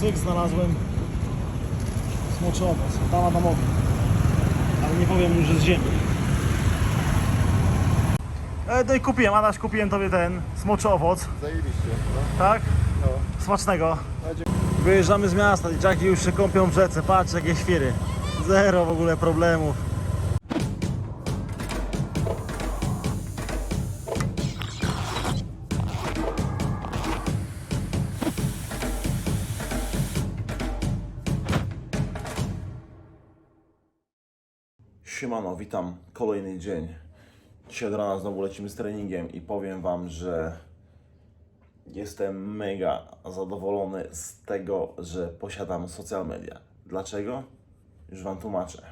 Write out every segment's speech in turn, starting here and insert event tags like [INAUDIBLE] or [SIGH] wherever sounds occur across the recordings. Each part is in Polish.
cyk, znalazłem smoczy owoc, tam Adamowy. Ale nie powiem, że z ziemi. E, no i kupiłem, Adaś, kupiłem tobie ten smoczy owoc, Zajebiście, no. tak? no. Smacznego. No, Wyjeżdżamy z miasta, dzieciaki już się kąpią w rzece, patrz jakie świry. Zero w ogóle problemów. Witam. Kolejny dzień. Dzisiaj rana znowu lecimy z treningiem i powiem Wam, że jestem mega zadowolony z tego, że posiadam social media. Dlaczego? Już Wam tłumaczę.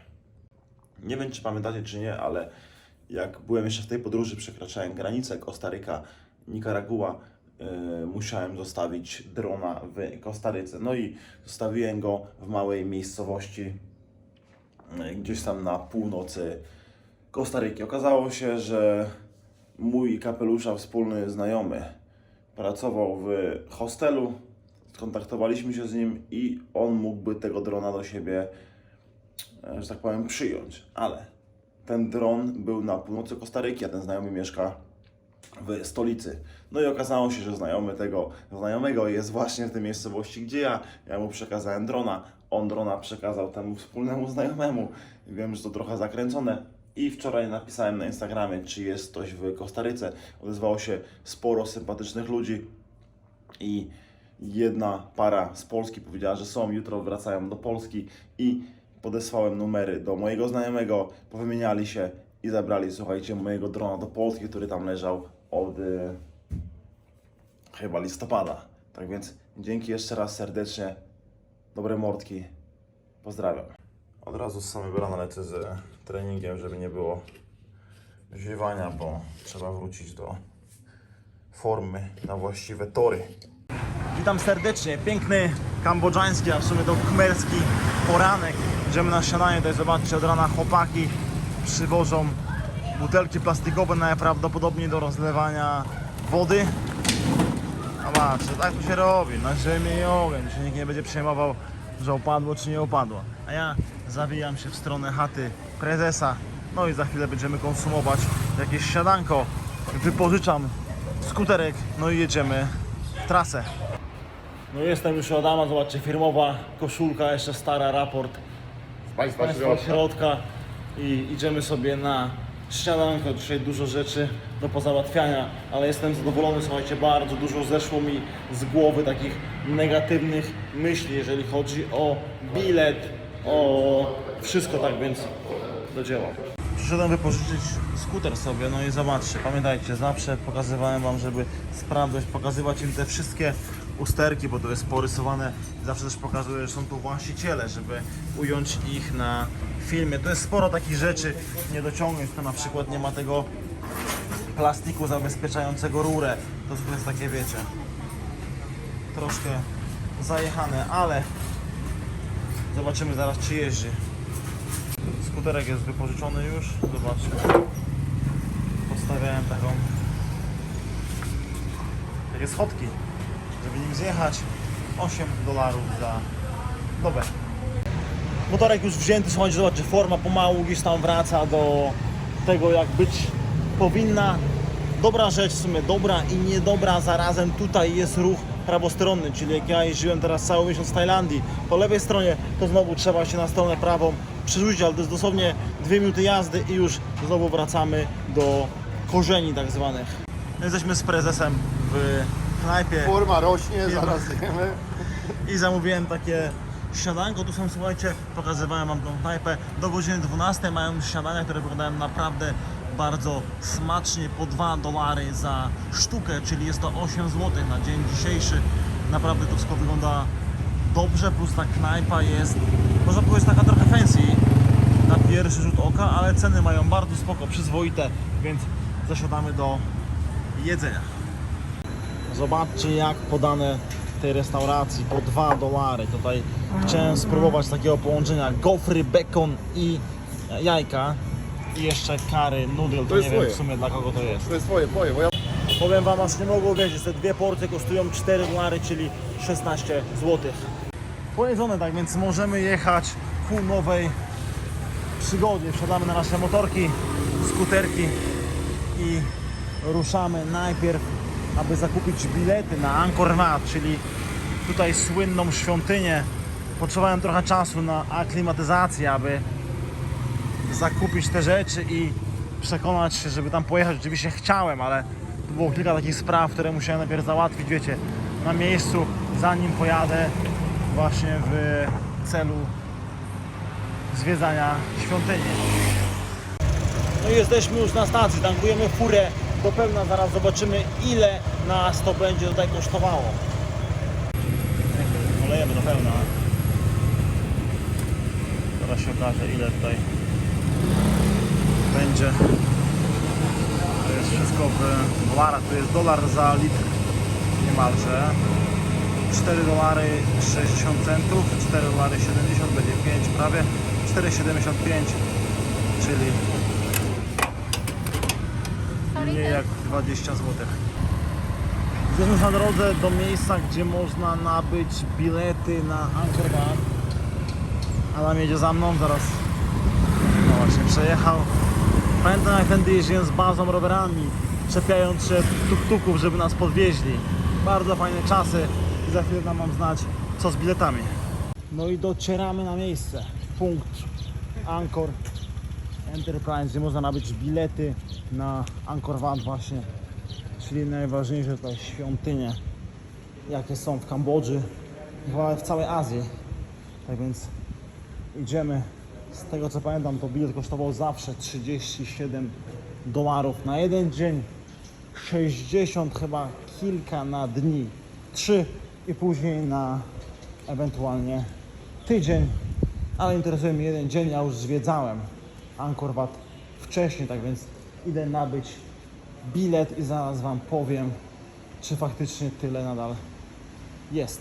Nie wiem, czy pamiętacie, czy nie, ale jak byłem jeszcze w tej podróży, przekraczałem granicę Kostaryka, Nikaragua, yy, musiałem zostawić drona w Kostaryce. No i zostawiłem go w małej miejscowości gdzieś tam na północy Kostaryki. Okazało się, że mój kapelusza wspólny znajomy pracował w hostelu. Skontaktowaliśmy się z nim i on mógłby tego drona do siebie, e, że tak powiem, przyjąć. Ale ten dron był na północy Kostaryki, a ten znajomy mieszka w stolicy. No i okazało się, że znajomy tego znajomego jest właśnie w tej miejscowości, gdzie ja. Ja mu przekazałem drona, on drona przekazał temu wspólnemu znajomemu. Wiem, że to trochę zakręcone. I wczoraj napisałem na Instagramie, czy jest ktoś w Kostaryce. Odezwało się sporo sympatycznych ludzi i jedna para z Polski powiedziała, że są, jutro wracają do Polski i podesłałem numery do mojego znajomego, powymieniali się i zabrali, słuchajcie, mojego drona do Polski, który tam leżał od y, chyba listopada. Tak więc dzięki jeszcze raz serdecznie, dobre mordki, pozdrawiam. Od razu z samego rana lecę z treningiem, żeby nie było ziewania, bo trzeba wrócić do formy na właściwe tory. Witam serdecznie. Piękny kambodżański, a w sumie to khmerski poranek. Idziemy na śniadanie, tutaj zobaczcie, od rana chłopaki przywożą butelki plastikowe najprawdopodobniej do rozlewania wody. Zobaczcie, tak to się robi, na ziemię i ogień. Się nikt nie będzie przejmował, że opadło czy nie opadło. A ja zawijam się w stronę chaty prezesa. No i za chwilę będziemy konsumować jakieś śniadanko. Wypożyczam skuterek, no i jedziemy w trasę. No jestem już u Adama, zobaczcie, firmowa koszulka, jeszcze stara, raport Państwa Państwa środka. środka i idziemy sobie na śniadanko. Dzisiaj dużo rzeczy do pozałatwiania, ale jestem zadowolony, słuchajcie, bardzo dużo zeszło mi z głowy takich negatywnych myśli, jeżeli chodzi o bilet, o wszystko, tak więc do dzieła. Przyszedłem wypożyczyć skuter sobie, no i zobaczcie, pamiętajcie, zawsze pokazywałem Wam, żeby sprawdzać, pokazywać im te wszystkie usterki, bo to jest porysowane. Zawsze też pokazuję, że są tu właściciele, żeby ująć ich na filmie. To jest sporo takich rzeczy niedociągnięć, to na przykład nie ma tego plastiku zabezpieczającego rurę. To jest takie, wiecie, troszkę zajechane, ale zobaczymy zaraz, czy jeździ. Skuterek jest wypożyczony już, zobaczcie. Podstawiałem taką takie schodki, żeby nim zjechać. 8 dolarów za dobę. Motorek już wzięty, słuchajcie, zobaczcie, forma pomału gdzieś tam wraca do tego jak być powinna. Dobra rzecz w sumie, dobra i niedobra zarazem. Tutaj jest ruch prawostronny, czyli jak ja jeździłem teraz cały miesiąc w Tajlandii, po lewej stronie to znowu trzeba się na stronę prawą przerzucić, ale to jest dosłownie dwie minuty jazdy i już znowu wracamy do korzeni tak zwanych. Jesteśmy z prezesem w knajpie Forma rośnie, zaraz jemy. i zamówiłem takie śniadanko. Tu są, słuchajcie, pokazywałem wam tą knajpę. Do godziny 12 mają śniadania, które wyglądają naprawdę bardzo smacznie. Po 2 dolary za sztukę, czyli jest to 8 zł na dzień dzisiejszy. Naprawdę to wszystko wygląda dobrze, plus ta knajpa jest, można powiedzieć, taka trochę fancy na pierwszy rzut oka, ale ceny mają bardzo spoko, przyzwoite, więc zasiadamy do jedzenia. Zobaczcie jak podane w tej restauracji po 2 dolary. Tutaj chciałem spróbować takiego połączenia gofry, bekon i jajka. I jeszcze kary, noodle, to, nie wiem swoje. w sumie dla kogo to jest. To jest twoje, twoje, bo ja... Powiem wam, aż nie mogę uwierzyć, te dwie porcje kosztują 4 dolary, czyli 16 zł. Pojeżdżone, tak więc możemy jechać ku nowej przygodzie. Wsiadamy na nasze motorki, skuterki i ruszamy najpierw, aby zakupić bilety na Angkor Wat, czyli tutaj słynną świątynię. Potrzebowałem trochę czasu na aklimatyzację, aby zakupić te rzeczy i przekonać się, żeby tam pojechać. Oczywiście chciałem, ale było kilka takich spraw, które musiałem najpierw załatwić, wiecie, na miejscu, zanim pojadę właśnie w celu zwiedzania świątyni. No i jesteśmy już na stacji, tankujemy furę do pełna, zaraz zobaczymy ile nas to będzie tutaj kosztowało. Olejemy do pełna. Zaraz się okaże ile tutaj będzie. To jest wszystko w dolarach, to jest dolar za litr niemalże. 4 dolary 60 centów, 4 dolary 70, będzie 5 prawie, 4,75, czyli mniej jak 20 zł. Jesteśmy na drodze do miejsca, gdzie można nabyć bilety na Angkor Wat. Adam jedzie za mną, zaraz no właśnie przejechał. Pamiętam jak tędy jeździłem z bazą rowerami, czepiając się tuk-tuków, żeby nas podwieźli. Bardzo fajne czasy i za chwilę dam wam znać, co z biletami. No i docieramy na miejsce. Punkt Angkor Enterprise, gdzie można nabyć bilety na Angkor Wat właśnie, czyli najważniejsze tutaj świątynie, jakie są w Kambodży, w całej Azji. Tak więc idziemy. Z tego co pamiętam, to bilet kosztował zawsze 37 dolarów na jeden dzień, 60 chyba kilka na dni, 3 i później na ewentualnie tydzień, ale interesuje mnie jeden dzień, ja już zwiedzałem Angkor Wat wcześniej, tak więc idę nabyć bilet i zaraz Wam powiem, czy faktycznie tyle nadal jest.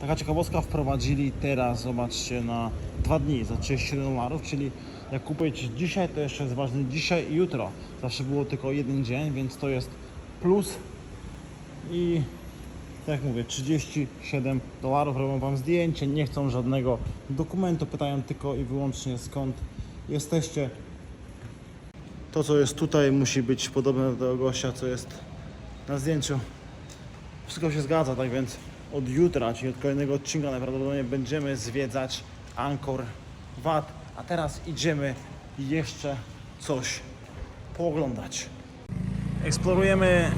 Taka ciekawostka wprowadzili teraz, zobaczcie, na dwa dni za 37 dolarów, czyli jak kupujecie dzisiaj, to jeszcze jest ważne dzisiaj i jutro. Zawsze było tylko jeden dzień, więc to jest plus i tak jak mówię, 37 dolarów robią Wam zdjęcie, nie chcą żadnego dokumentu, pytają tylko i wyłącznie skąd jesteście. To co jest tutaj musi być podobne do gościa, co jest na zdjęciu. Wszystko się zgadza, tak więc od jutra, czyli od kolejnego odcinka najprawdopodobniej będziemy zwiedzać Angkor Wat, a teraz idziemy jeszcze coś pooglądać. Eksplorujemy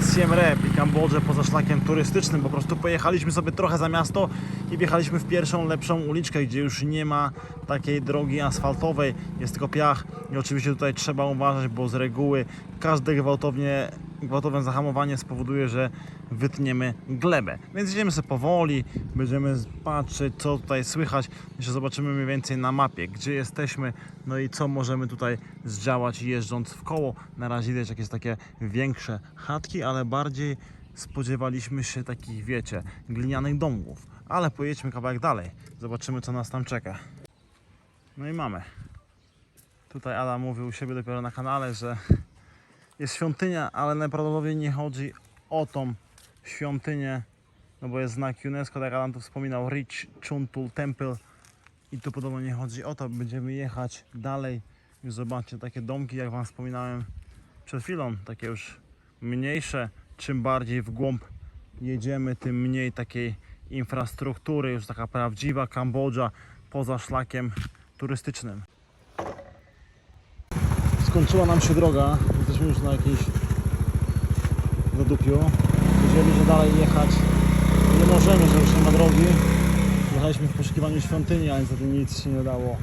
Siem Reap i Kambodżę poza szlakiem turystycznym. Po prostu pojechaliśmy sobie trochę za miasto i wjechaliśmy w pierwszą lepszą uliczkę, gdzie już nie ma takiej drogi asfaltowej, jest tylko piach i oczywiście tutaj trzeba uważać, bo z reguły każde gwałtownie, gwałtowne zahamowanie spowoduje, że wytniemy glebę. Więc idziemy sobie powoli, będziemy patrzeć co tutaj słychać, jeszcze zobaczymy mniej więcej na mapie, gdzie jesteśmy, no i co możemy tutaj zdziałać jeżdżąc w koło. Na razie widać jakieś takie większe chatki, ale bardziej spodziewaliśmy się takich, wiecie, glinianych domków. Ale pojedźmy kawałek dalej, zobaczymy co nas tam czeka. No i mamy. Tutaj Adam mówił u siebie dopiero na kanale, że jest świątynia, ale najprawdopodobniej nie chodzi o tą świątynię, no bo jest znak UNESCO, tak jak Adam tu wspominał, Rich Chuntul Temple. I tu podobno nie chodzi o to, będziemy jechać dalej. I zobaczcie takie domki, jak Wam wspominałem przed chwilą, takie już mniejsze, czym bardziej w głąb jedziemy, tym mniej takiej infrastruktury, już taka prawdziwa Kambodża poza szlakiem turystycznym. Skończyła nam się droga, jesteśmy już na jakiejś zadupiu. Wiedzieli, że dalej jechać nie możemy, że już nie ma drogi. Jechaliśmy w poszukiwaniu świątyni, ale niestety nic się nie dało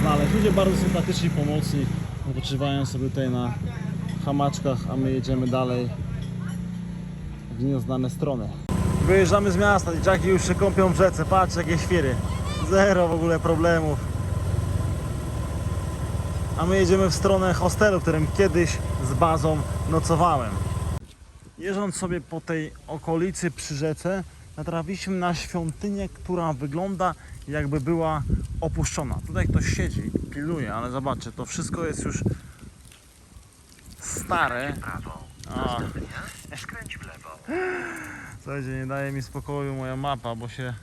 znaleźć. Ludzie bardzo sympatyczni, pomocni, odpoczywają sobie tutaj na hamaczkach, a my jedziemy dalej w nieznane strony. Wyjeżdżamy z miasta, dzieciaki już się kąpią w rzece, patrz jakie świry. Zero w ogóle problemów. A my jedziemy w stronę hostelu, w którym kiedyś z bazą nocowałem. Jeżdżąc sobie po tej okolicy przy rzece, natrafiliśmy na świątynię, która wygląda jakby była opuszczona. Tutaj ktoś siedzi, pilnuje, ale zobaczcie, to wszystko jest już stare. A. Skręć w lewo. Słuchajcie, nie daje mi spokoju moja mapa, bo się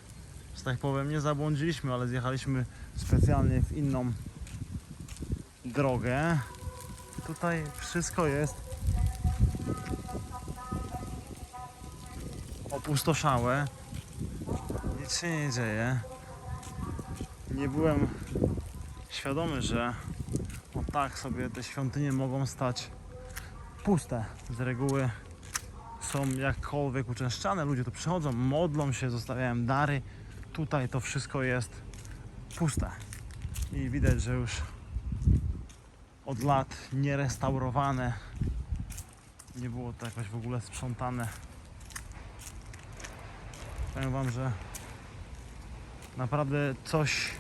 że tak powiem, nie zabłądziliśmy, ale zjechaliśmy specjalnie w inną drogę. Tutaj wszystko jest opustoszałe. Nic się nie dzieje. Nie byłem świadomy, że o tak sobie te świątynie mogą stać puste. Z reguły są jakkolwiek uczęszczane, ludzie tu przychodzą, modlą się, zostawiają dary. Tutaj to wszystko jest puste. I widać, że już od lat nierestaurowane. Nie było to jakoś w ogóle sprzątane. Powiem Wam, że naprawdę coś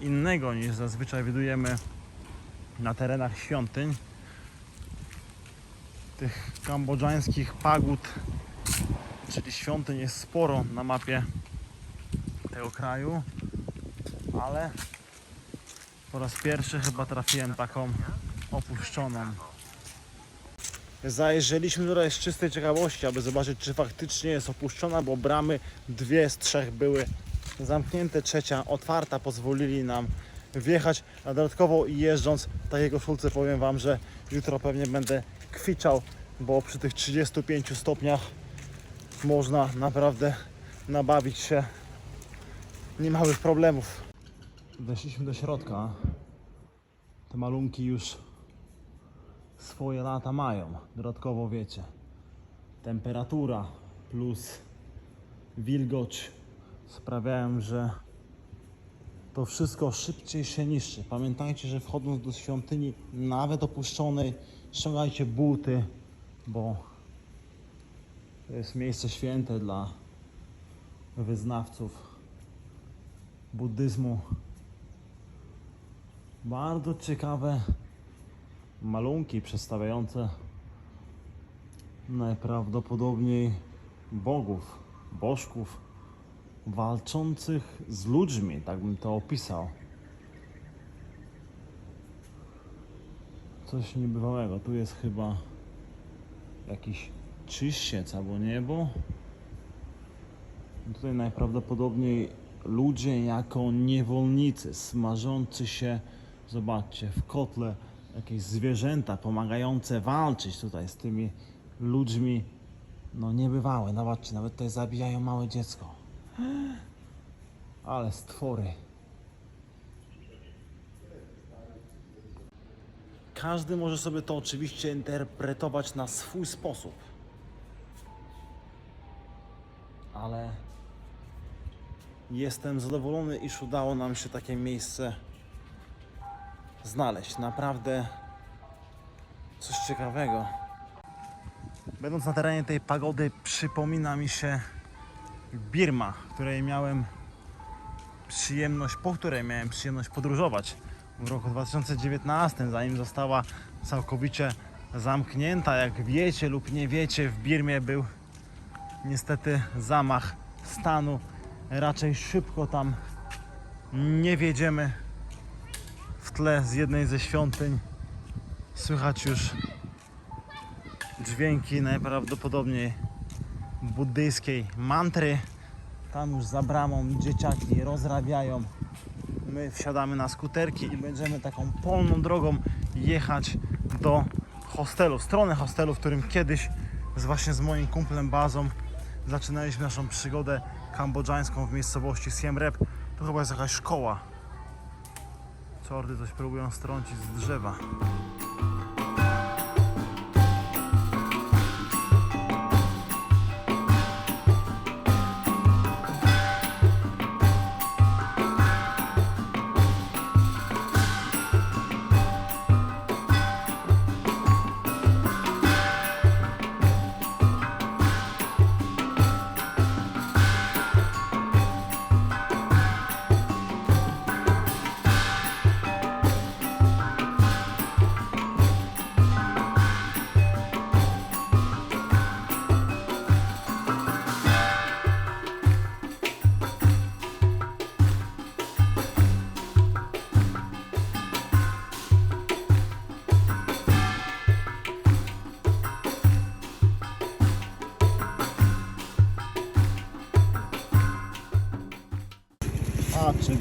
innego niż zazwyczaj widujemy na terenach świątyń. Tych kambodżańskich pagód, czyli świątyń jest sporo na mapie tego kraju, ale po raz pierwszy chyba trafiłem taką opuszczoną. Zajrzeliśmy tutaj z czystej ciekawości, aby zobaczyć, czy faktycznie jest opuszczona, bo bramy dwie z trzech były zamknięte, trzecia otwarta, pozwolili nam wjechać, a dodatkowo jeżdżąc w takiej koszulce powiem Wam, że jutro pewnie będę kwiczał, bo przy tych 35 stopniach można naprawdę nabawić się niemałych problemów. Weszliśmy do środka. Te malunki już swoje lata mają. Dodatkowo wiecie, temperatura plus wilgoć sprawiają, że to wszystko szybciej się niszczy. Pamiętajcie, że wchodząc do świątyni, nawet opuszczonej, ściągajcie buty, bo to jest miejsce święte dla wyznawców buddyzmu. Bardzo ciekawe malunki przedstawiające najprawdopodobniej bogów, bożków walczących z ludźmi, tak bym to opisał. Coś niebywałego. Tu jest chyba jakiś czyściec albo niebo. Tutaj najprawdopodobniej ludzie jako niewolnicy, smażący się, zobaczcie, w kotle jakieś zwierzęta pomagające walczyć tutaj z tymi ludźmi. No niebywałe, zobaczcie, nawet tutaj zabijają małe dziecko. Ale stwory. Każdy może sobie to oczywiście interpretować na swój sposób. Ale jestem zadowolony, iż udało nam się takie miejsce znaleźć. Naprawdę coś ciekawego. Będąc na terenie tej pagody, przypomina mi się Birma, której miałem przyjemność, po której miałem przyjemność podróżować w roku 2019, zanim została całkowicie zamknięta. Jak wiecie lub nie wiecie, w Birmie był niestety zamach stanu. Raczej szybko tam nie wiedziemy. Tle z jednej ze świątyń słychać już dźwięki najprawdopodobniej buddyjskiej mantry. Tam już za bramą dzieciaki rozrabiają. My wsiadamy na skuterki i będziemy taką polną drogą jechać do hostelu, w stronę hostelu, w którym kiedyś z właśnie z moim kumplem Bazą zaczynaliśmy naszą przygodę kambodżańską w miejscowości Siem Reap. To chyba jest jakaś szkoła. Czordy coś próbują strącić z drzewa.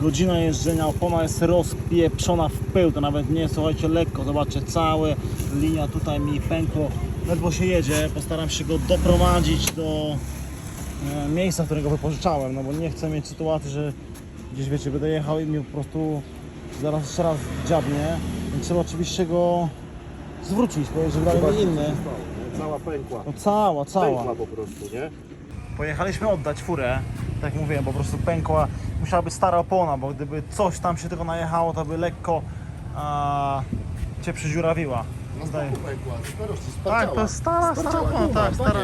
Godzina jeżdżenia, opona jest rozpieprzona w pył, to nawet nie słuchajcie, lekko. Zobaczcie, całe linia tutaj mi pękło. Ledwo się jedzie, postaram się go doprowadzić do e, miejsca, którego wypożyczałem, no bo nie chcę mieć sytuacji, że gdzieś, wiecie, będę jechał i mi po prostu zaraz jeszcze raz dziabnie. Więc trzeba oczywiście go zwrócić, bo jeżeli dalej inny. Cała pękła. No cała, cała. Pękła po prostu, nie? Pojechaliśmy oddać furę, tak jak mówiłem, po prostu pękła, musiała być stara opona, bo gdyby coś tam się tego najechało, to by lekko a, cię przydziurawiła. No się Tak, to stara, stara opona, tak, stara.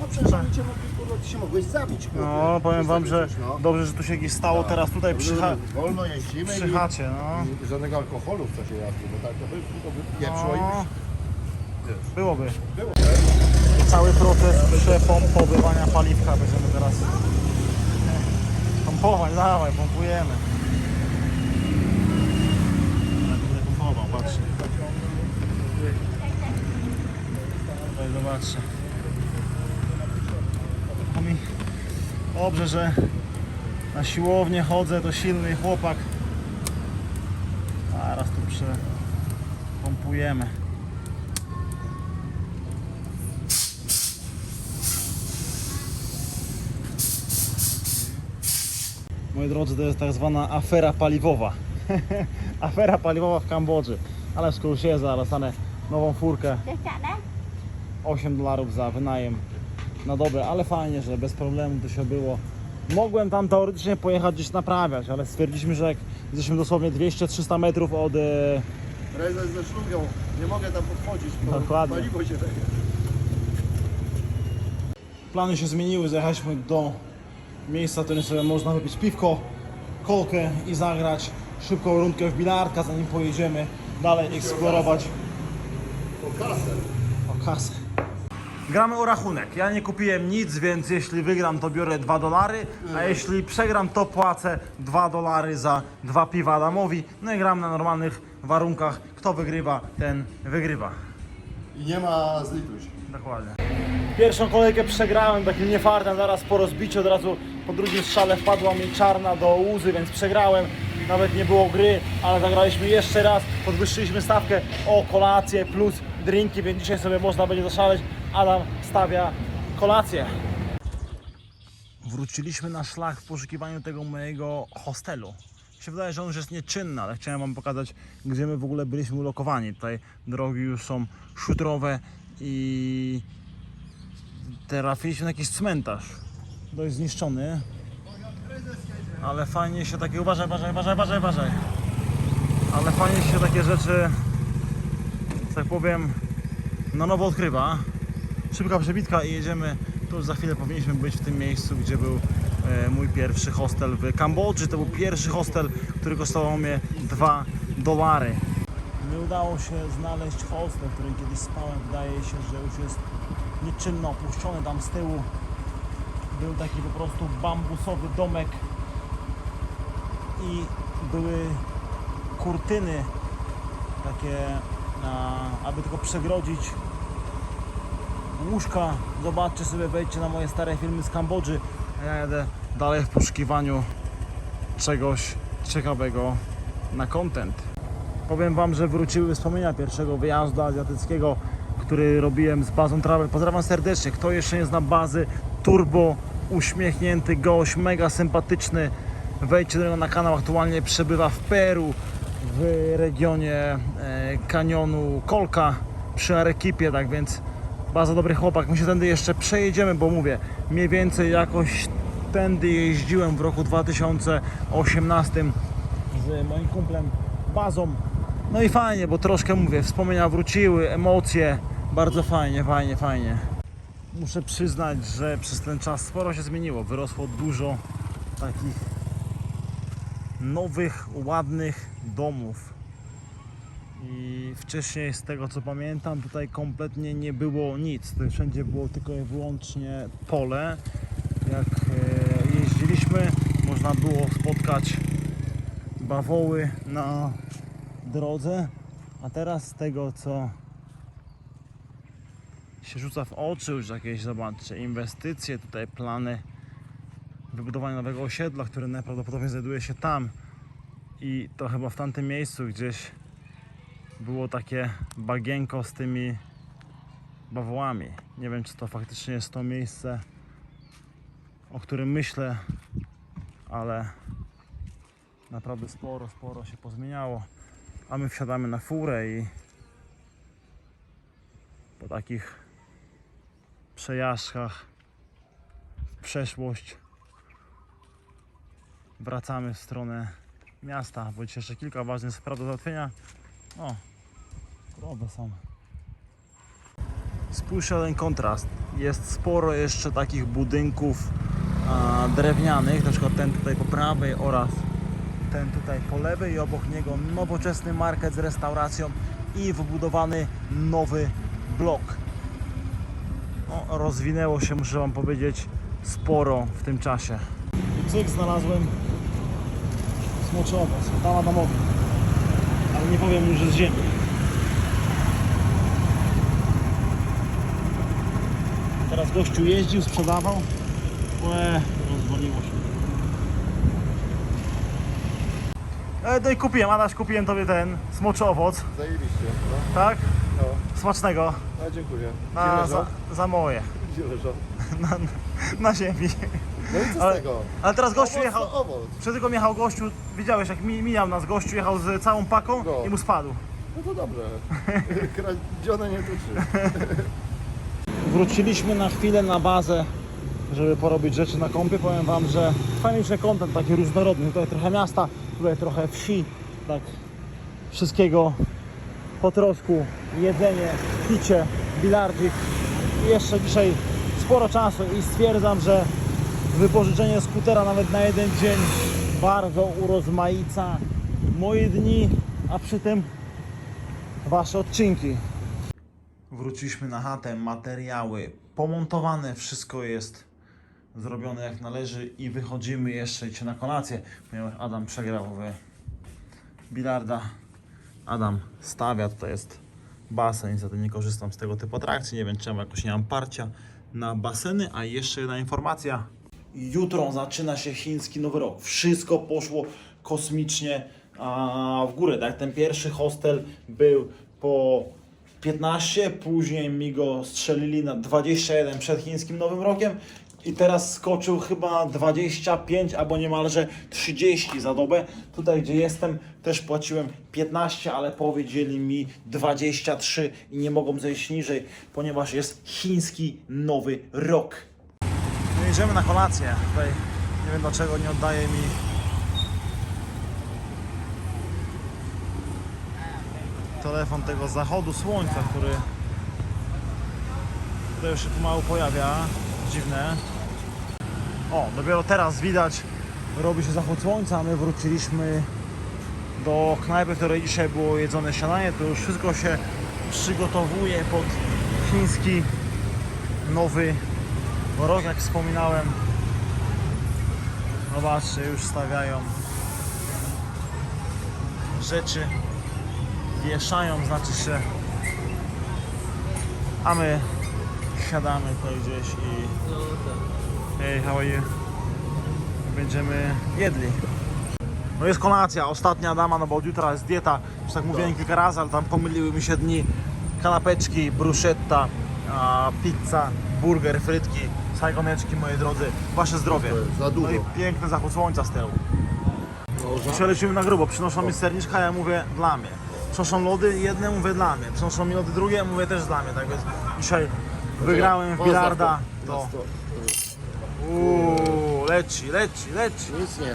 No przecież oni cię mogli, kurwa, ty się mogłeś zabić, kurwa. No, powiem wam, że no. dobrze, że tu się gdzieś stało teraz tutaj przy, cha- Wolno jeździmy przy chacie, no. i żadnego alkoholu w czasie jazdy, bo tak to by, to by pieprzyło i no. Byłoby. Było. Cały proces przepompowywania paliwka będziemy teraz pompować, dawaj, pompujemy. Ja będę pompował, patrzcie. Zobaczcie. Dobrze, że na siłownię chodzę, to silny chłopak. Zaraz tu przepompujemy. Moi drodzy, to jest tak zwana afera paliwowa. [LAUGHS] afera paliwowa w Kambodży. Ale w skoro się zaraz dostanę nową furkę. 8 dolarów za wynajem na dobę, ale fajnie, że bez problemu to się było. Mogłem tam teoretycznie pojechać gdzieś naprawiać, ale stwierdziliśmy, że jak jesteśmy dosłownie 200-300 metrów od... E, Prezes ze szlugią, nie mogę tam podchodzić, bo Dokładnie. paliwo się leje. plany się zmieniły, zajechaliśmy do miejsca, sobie można wypić piwko, kolkę i zagrać szybką rundkę w bilardka, zanim pojedziemy dalej eksplorować Po kasę. o kasę. Gramy o rachunek. Ja nie kupiłem nic, więc jeśli wygram, to biorę 2 dolary, a jeśli przegram, to płacę 2 dolary za dwa piwa Adamowi. No i gram na normalnych warunkach. Kto wygrywa, ten wygrywa. I nie ma zlituj. Dokładnie. Pierwszą kolejkę przegrałem takim niefartem, zaraz po rozbiciu od razu po drugim strzale wpadła mi czarna do łzy, więc przegrałem. Nawet nie było gry, ale zagraliśmy jeszcze raz, podwyższyliśmy stawkę o kolację plus drinki, więc dzisiaj sobie można będzie zaszaleć. Adam stawia kolację. Wróciliśmy na szlak w poszukiwaniu tego mojego hostelu. Się wydaje, że on już jest nieczynny, ale chciałem Wam pokazać, gdzie my w ogóle byliśmy ulokowani. Tutaj drogi już są szutrowe i trafiliśmy na jakiś cmentarz. Dość zniszczony. Ale fajnie się takie. Uważaj, uważaj, uważaj, uważaj, uważaj. Ale fajnie się takie rzeczy, tak powiem, na nowo odkrywa. Szybka przebitka i jedziemy. Tu za chwilę powinniśmy być w tym miejscu, gdzie był e, mój pierwszy hostel w Kambodży. To był pierwszy hostel, który kosztował mnie 2 dolary. Nie udało się znaleźć hostel, w którym kiedyś spałem. Wydaje się, że już jest nieczynno opuszczony tam z tyłu. Był taki po prostu bambusowy domek i były kurtyny takie, aby tylko przegrodzić łóżka. Zobaczcie sobie, wejdźcie na moje stare filmy z Kambodży, ja jadę dalej w poszukiwaniu czegoś ciekawego na content. Powiem Wam, że wróciły wspomnienia pierwszego wyjazdu azjatyckiego, który robiłem z bazą Travel. Pozdrawiam serdecznie. Kto jeszcze nie zna bazy, turbo, uśmiechnięty gość, mega sympatyczny. Wejdźcie do niego na kanał. Aktualnie przebywa w Peru, w regionie e, kanionu Kolka przy Arekipie, tak więc bardzo dobry chłopak. My się tędy jeszcze przejedziemy, bo mówię, mniej więcej jakoś tędy jeździłem w roku 2018 z moim kumplem Bazą. No i fajnie, bo troszkę mówię, wspomnienia wróciły, emocje, bardzo fajnie, fajnie, fajnie. Muszę przyznać, że przez ten czas sporo się zmieniło. Wyrosło dużo takich nowych, ładnych domów. I wcześniej, z tego co pamiętam, tutaj kompletnie nie było nic. Tutaj wszędzie było tylko i wyłącznie pole. Jak e, jeździliśmy, można było spotkać bawoły na drodze, a teraz z tego co się rzuca w oczy już jakieś, zobaczcie, inwestycje, tutaj plany wybudowanie nowego osiedla, które najprawdopodobniej znajduje się tam. I to chyba w tamtym miejscu gdzieś było takie bagienko z tymi bawołami. Nie wiem, czy to faktycznie jest to miejsce, o którym myślę, ale naprawdę sporo, sporo się pozmieniało. A my wsiadamy na furę i po takich przejażdżkach w przeszłość wracamy w stronę miasta, bo jeszcze kilka ważnych spraw do załatwienia. O, krowy są. Spójrzcie na ten kontrast. Jest sporo jeszcze takich budynków a, drewnianych, na przykład ten tutaj po prawej oraz ten tutaj po lewej i obok niego nowoczesny market z restauracją i wybudowany nowy blok. No, rozwinęło się, muszę Wam powiedzieć, sporo w tym czasie. Cyk, znalazłem smoczy owoc, tam Adamowi, ale nie powiem mu, że z ziemi. Teraz gościu jeździł, sprzedawał. Łe, rozwaliło się. E, no i kupiłem, Adaś, kupiłem tobie ten smoczy owoc, Zajebiście, no. tak? No. Smacznego. A dziękuję. Gdzie za, leżą? za moje. Gdzie leżą? [LAUGHS] Na, na ziemi. No i co Ale- z tego? Ale teraz gościu Owoc jechał. to owoc. Przed tego jechał gościu, widziałeś jak mi, mijał nas gościu, jechał z całą paką No. i mu spadł. No to dobrze. [LAUGHS] Kradzione nie tuczy. [LAUGHS] Wróciliśmy na chwilę na bazę, żeby porobić rzeczy na kąpie. Powiem Wam, że fajniejszy kontent, taki różnorodny. Tutaj trochę miasta, tutaj trochę wsi, tak wszystkiego po troszku. Jedzenie, picie, bilardzik. I jeszcze dzisiaj sporo czasu i stwierdzam, że wypożyczenie skutera nawet na jeden dzień bardzo urozmaica moje dni, a przy tym Wasze odcinki. Wróciliśmy na chatę, materiały pomontowane, wszystko jest zrobione jak należy i wychodzimy jeszcze na kolację, ponieważ Adam przegrał w bilarda. Adam stawia, tutaj jest basen, niestety nie korzystam z tego typu atrakcji, nie wiem czemu, jakoś nie mam parcia na baseny, a jeszcze jedna informacja. Jutro zaczyna się chiński nowy rok. Wszystko poszło kosmicznie a, w górę. Tak? Ten pierwszy hostel był po 15, później mi go strzelili na 21 przed chińskim nowym rokiem i teraz skoczył chyba 25 albo niemalże 30 za dobę. Tutaj gdzie jestem też płaciłem 15, ale powiedzieli mi 23 i nie mogą zejść niżej, ponieważ jest chiński nowy rok. No jedziemy na kolację. Tutaj nie wiem dlaczego nie oddaje mi telefon tego zachodu słońca, który tutaj już się pomału pojawia. Dziwne. O, dopiero teraz widać robi się zachód słońca, a my wróciliśmy do knajpy, w której dzisiaj było jedzone śniadanie. To już wszystko się przygotowuje pod chiński nowy rok, jak wspominałem. Zobaczcie, już stawiają rzeczy, wieszają, znaczy się. A my siadamy tutaj gdzieś i Hey, how are you? Będziemy jedli. No jest kolacja, ostatnia dama, no bo od jutra jest dieta. Już tak mówiłem kilka razy, ale tam pomyliły mi się dni. Kanapeczki, bruschetta, pizza, burger, frytki, sajgoneczki, moi drodzy. Wasze zdrowie. Za dużo. No i piękny zachód słońca z tyłu. Dzisiaj lecimy na grubo. Przynoszą mi serniczka, ja mówię dla mnie. Przynoszą lody, jedne mówię dla mnie. Przynoszą mi lody drugie, mówię też dla mnie. Tak więc dzisiaj wygrałem w bilarda. to- To na sto- Uuu, leci, leci, leci. Nic nie.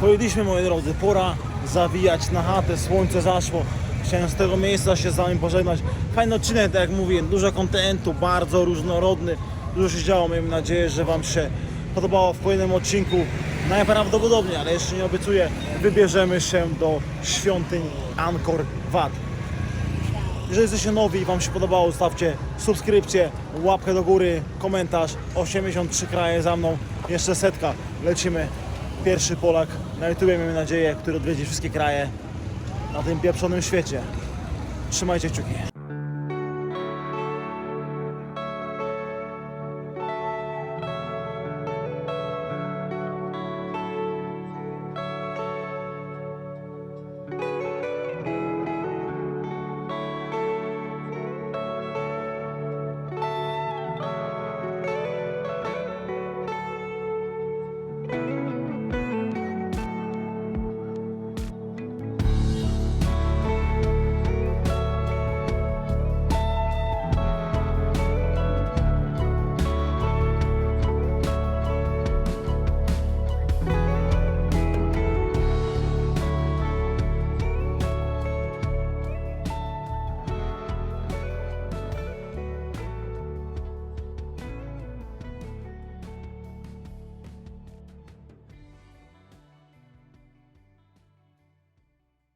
Pojedliśmy moi drodzy, pora zawijać na chatę, słońce zaszło. Chciałem z tego miejsca się z wami pożegnać. Fajny odcinek, tak jak mówiłem, dużo kontentu, bardzo różnorodny. Dużo się działo, miejmy nadzieję, że wam się podobało w kolejnym odcinku. Najprawdopodobniej, ale jeszcze nie obiecuję, wybierzemy się do świątyń Angkor Wat. Jeżeli jesteście nowi i Wam się podobało, zostawcie subskrypcję, łapkę do góry, komentarz. 83 kraje za mną, jeszcze setka. Lecimy. Pierwszy Polak na YouTube, miejmy nadzieję, który odwiedzi wszystkie kraje na tym pieprzonym świecie. Trzymajcie kciuki.